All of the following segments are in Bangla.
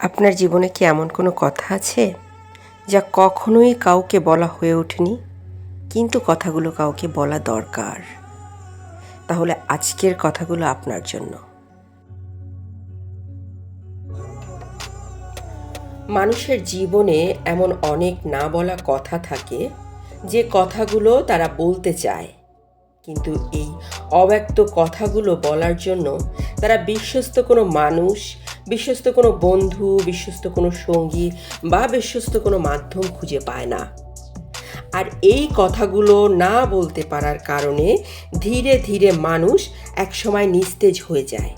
আপনার জীবনে কি এমন কোনো কথা আছে যা কখনোই কাউকে বলা হয়ে ওঠেনি? কিন্তু কথাগুলো কাউকে বলা দরকার। তাহলে আজকের কথাগুলো আপনার জন্য। মানুষের জীবনে এমন অনেক না বলা কথা থাকে যে কথাগুলো তারা বলতে চায়। কিন্তু এই অব্যক্ত কথাগুলো বলার জন্য তারা বিশ্বস্ত কোনো মানুষ বিশ্বস্ত কোনো বন্ধু, বিশ্বস্ত কোনো সঙ্গী বা বিশ্বস্ত কোনো মাধ্যম খুঁজে পায় না। আর এই কথাগুলো না বলতে পারার কারণে ধীরে ধীরে মানুষ একসময় নিস্তেজ হয়ে যায়।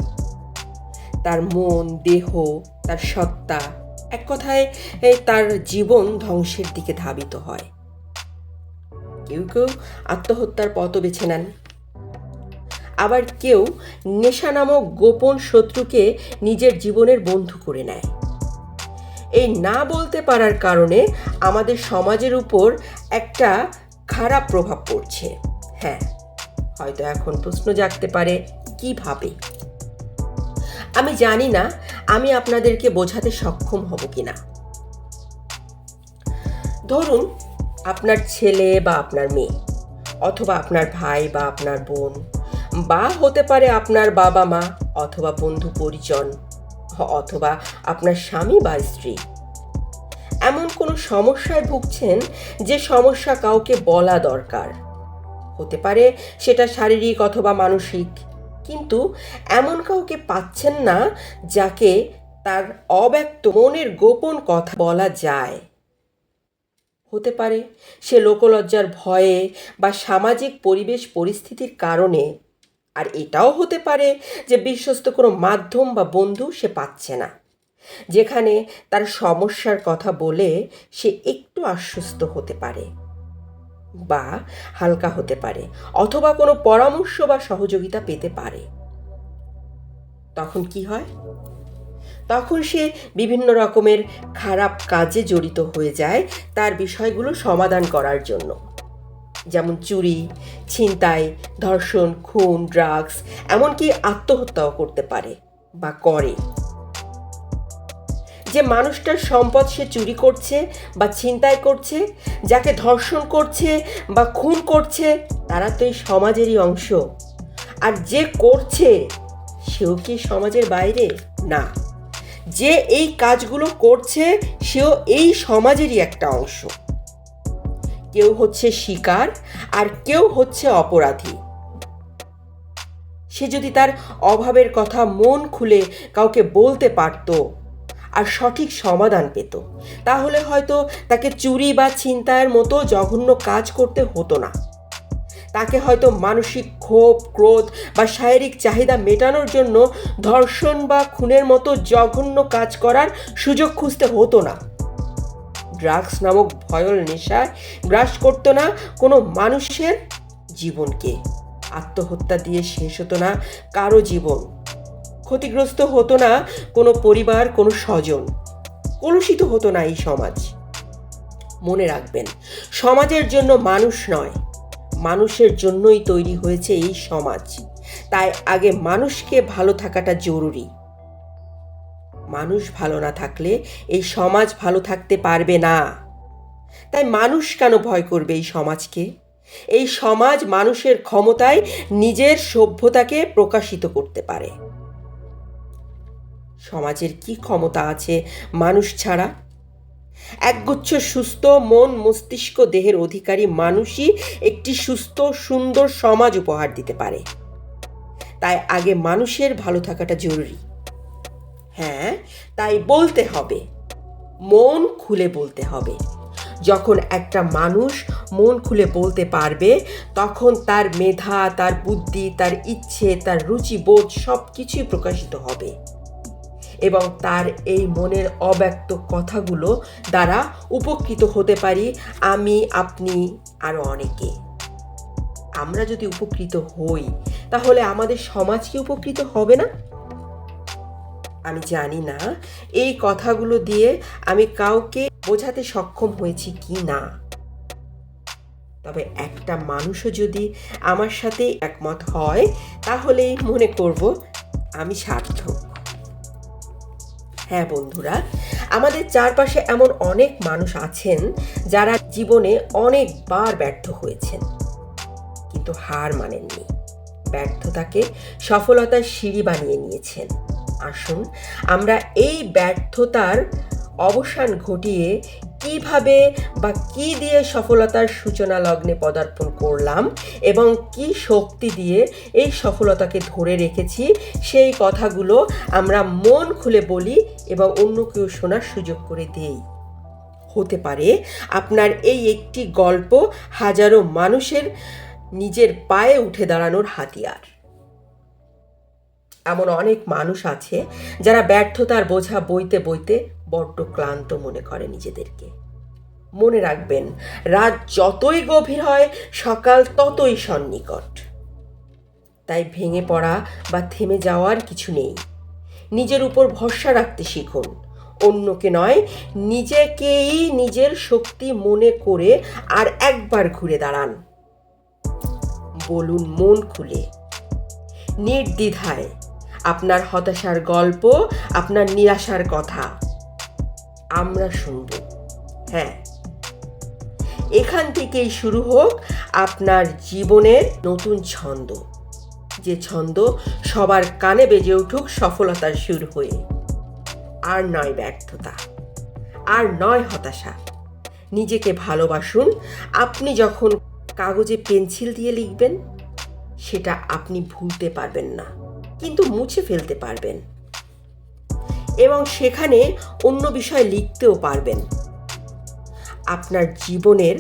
তার মন, দেহ, তার সত্তা এক কথায় তার জীবন ধ্বংসের দিকে ধাবিত হয়। কেউ কেউ আত্মহত্যার পথও বেছে নেন। আবার কেউ নেশা নামক গোপন শত্রুকে নিজের জীবনের বন্ধু করে নেয়। এই না বলতে পারার কারণে আমাদের সমাজের উপর একটা খারাপ প্রভাব পড়ছে। হ্যাঁ হয়তো এখন প্রশ্ন জাগতে পারে কীভাবে আমি জানি না, আমি আপনাদেরকে বোঝাতে সক্ষম হব কি না ধরুন, আপনার ছেলে বা আপনার মেয়ে, অথবা আপনার ভাই বা আপনার বোন বা হতে পারে আপনার বাবা মা অথবা বন্ধু পরিজন, অথবা আপনার স্বামী বা স্ত্রী। এমন কোনো সমস্যায় ভুগছেন যে সমস্যা কাউকে বলা দরকার। হতে পারে সেটা শারীরিক অথবা মানসিক, কিন্তু এমন কাউকে পাচ্ছেন না যাকে তার অব্যক্ত মনের গোপন কথা বলা যায়। হতে পারে সে লোকলজ্জার ভয়ে বা সামাজিক পরিবেশ পরিস্থিতির কারণে আর এটাও হতে পারে যে বিশ্বস্ত কোনো মাধ্যম বা বন্ধু সে পাচ্ছে না। যেখানে তার সমস্যার কথা বলে সে একটু আশ্বস্ত হতে পারে বা হালকা হতে পারে অথবা কোনো পরামর্শ বা সহযোগিতা পেতে পারে। তখন কি হয়? তখন সে বিভিন্ন রকমের খারাপ কাজে জড়িত হয়ে যায় তার বিষয়গুলো সমাধান করার জন্য। যেমন চুরি, ছিনতাই, ধর্ষণ, খুন ড্রাগস এমনকি আত্মহত্যাও করতে পারে বা করে। যে মানুষটার সম্পদ সে চুরি করছে বা ছিনতাই করছে, যাকে ধর্ষণ করছে বা খুন করছে, তারা তো এই সমাজেরই অংশ। আর যে করছে, সেও কি সমাজের বাইরে? না। যে এই কাজগুলো করছে, সেও এই সমাজেরই একটা অংশ। কেউ হচ্ছে শিকার আর কেউ হচ্ছে অপরাধী। সে যদি তার অভাবের কথা মন খুলে কাউকে বলতে পারতো আর সঠিক সমাধান পেত, তাহলে হয়তো তাকে চুরি বা ছিনতাইয়ের মতো জঘন্য কাজ করতে হতো না। তাকে হয়তো মানসিক ক্ষোভ, ক্রোধ বা শারীরিক চাহিদা মেটানোর জন্য ধর্ষণ বা খুনের মতো জঘন্য কাজ করার সুযোগ খুঁজতে হতো না। ড্রাগস নামক ভয়ল নেশায় গ্রাস করতো না কোনো মানুষের জীবনকে। আত্মহত্যা দিয়ে শেষ হতো না কারও জীবন। ক্ষতিগ্রস্ত হতো না কোনো পরিবার, কোনো স্বজন। কলুষিত হতো না এই সমাজ। মনে রাখবেন, সমাজের জন্য মানুষ নয়, মানুষের জন্যই তৈরি হয়েছে এই সমাজ। তাই আগে মানুষকে ভালো থাকাটা জরুরি। মানুষ ভালো না থাকলে এই সমাজ ভালো থাকতে পারবে না। তাই মানুষ কেন ভয় করবে এই সমাজকে? এই সমাজ মানুষের ক্ষমতায় নিজের সভ্যতাকে প্রকাশিত করতে পারে। সমাজের কি ক্ষমতা আছে মানুষ ছাড়া? একগুচ্ছ সুস্থ মন মস্তিষ্ক দেহের অধিকারী মানুষই একটি সুস্থ, সুন্দর সমাজ উপহার দিতে পারে। তাই আগে মানুষের ভালো থাকাটা জরুরি। হ্যাঁ তাই বলতে হবে। মন খুলে বলতে হবে। যখন একটা মানুষ মন খুলে বলতে পারবে, তখন তার মেধা, তার বুদ্ধি, তার ইচ্ছে, তার রুচিবোধ সব কিছুই প্রকাশিত হবে। এবং তার এই মনের অব্যক্ত কথাগুলো দ্বারা উপকৃত হতে পারি আমি, আপনি আরও অনেকে। আমরা যদি উপকৃত হই, তাহলে আমাদের সমাজ কি উপকৃত হবে না? আমি জানি না, এই কথাগুলো দিয়ে আমি কাউকে বোঝাতে সক্ষম হয়েছি কি না। তবে একটা মানুষও যদি আমার সাথে একমত হয়, তাহলেই মনে করব আমি সার্থক। হ্যাঁ বন্ধুরা, আমাদের চারপাশে এমন অনেক মানুষ আছেন, যারা জীবনে অনেকবার ব্যর্থ হয়েছেন, কিন্তু হার মানেননি। ব্যর্থতাকে সফলতার সিঁড়ি বানিয়ে নিয়েছেন। আসুন, আমরা এই ব্যর্থতার অবসান ঘটিয়ে কীভাবে বা কি দিয়ে সফলতার সূচনা লগ্নে পদার্পণ করলাম এবং কি শক্তি দিয়ে এই সফলতাকে ধরে রেখেছি, সেই কথাগুলো আমরা মন খুলে বলি এবং অন্য কেউ শোনার সুযোগ করে দেই। হতে পারে আপনার এই একটি গল্প হাজারো মানুষের নিজের পায়ে উঠে দাঁড়ানোর হাতিয়ার। এমন অনেক মানুষ আছে যারা ব্যর্থতার বোঝা বইতে বইতে বড্ড ক্লান্ত মনে করে নিজেদেরকে। মনে রাখবেন, রাত যতই গভীর হয়, সকাল ততই সন্নিকট। তাই ভেঙে পড়া বা থেমে যাওয়ার কিছু নেই। নিজের উপর ভরসা রাখতে শিখুন। অন্যকে নয়, নিজেকেই নিজের শক্তি মনে করে আর একবার ঘুরে দাঁড়ান। বলুন মন খুলে। নির্দ্বিধায় আপনার হতাশার গল্প, আপনার নিরাশার কথা। আমরা শুনব। হ্যাঁ। এখান থেকেই শুরু হোক আপনার জীবনের নতুন ছন্দ। যে ছন্দ সবার কানে বেজে উঠুক সফলতার সুর হয়ে। আর নয় ব্যর্থতা। আর নয় হতাশা। নিজেকে ভালোবাসুন। আপনি যখন কাগজে পেন্সিল দিয়ে লিখবেন, সেটা আপনি ভুলতে পারবেন না। কিন্তু মুছে ফেলতে পারবেন। এবং সেখানে অন্য বিষয় লিখতেও পারবেন। আপনার জীবনের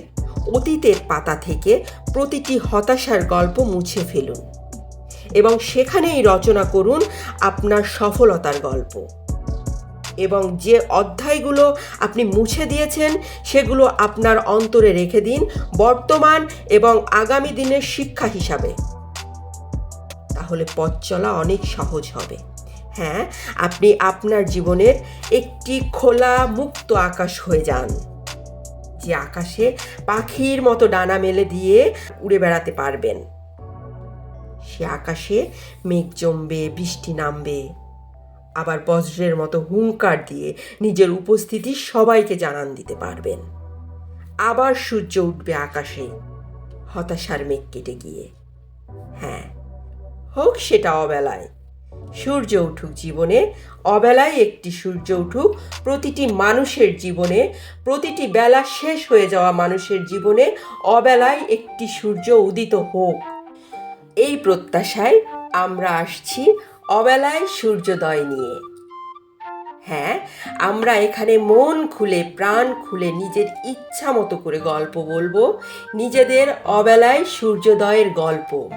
অতীতের পাতা থেকে প্রতিটি হতাশার গল্প মুছে ফেলুন। এবং সেখানেই রচনা করুন আপনার সফলতার গল্প। এবং যে অধ্যায়গুলো আপনি মুছে দিয়েছেন, সেগুলো আপনার অন্তরে রেখে দিন বর্তমান এবং আগামী দিনের শিক্ষা হিসাবে। তাহলে পথ চলা অনেক সহজ হবে। হ্যাঁ আপনি আপনার জীবনের একটি খোলা মুক্ত আকাশ হয়ে যান। যে আকাশে পাখির মতো ডানা মেলে দিয়ে উড়ে বেড়াতে পারবেন। সে আকাশে মেঘ জমবে, বৃষ্টি নামবে। আবার বজ্রের মতো হুঙ্কার দিয়ে নিজের উপস্থিতি সবাইকে জানান দিতে পারবেন। আবার সূর্য উঠবে আকাশে, হতাশার মেঘ কেটে গিয়ে। হ্যাঁ হোক সেটা অবেলায়। সূর্য উঠুক জীবনে, অবেলায় একটি সূর্য উঠুক, প্রতিটি মানুষের জীবনে, প্রতিটি বেলা শেষ হয়ে যাওয়া মানুষের জীবনে অবেলায় একটি সূর্য উদিত হোক। এই প্রত্যাশায় আমরা আসছি অবেলায় সূর্যোদয় নিয়ে। হ্যাঁ আমরা এখানে মন খুলে, প্রাণ খুলে নিজের ইচ্ছা মতো করে গল্প বলব, নিজেদের অবেলায় সূর্যোদয়ের গল্প।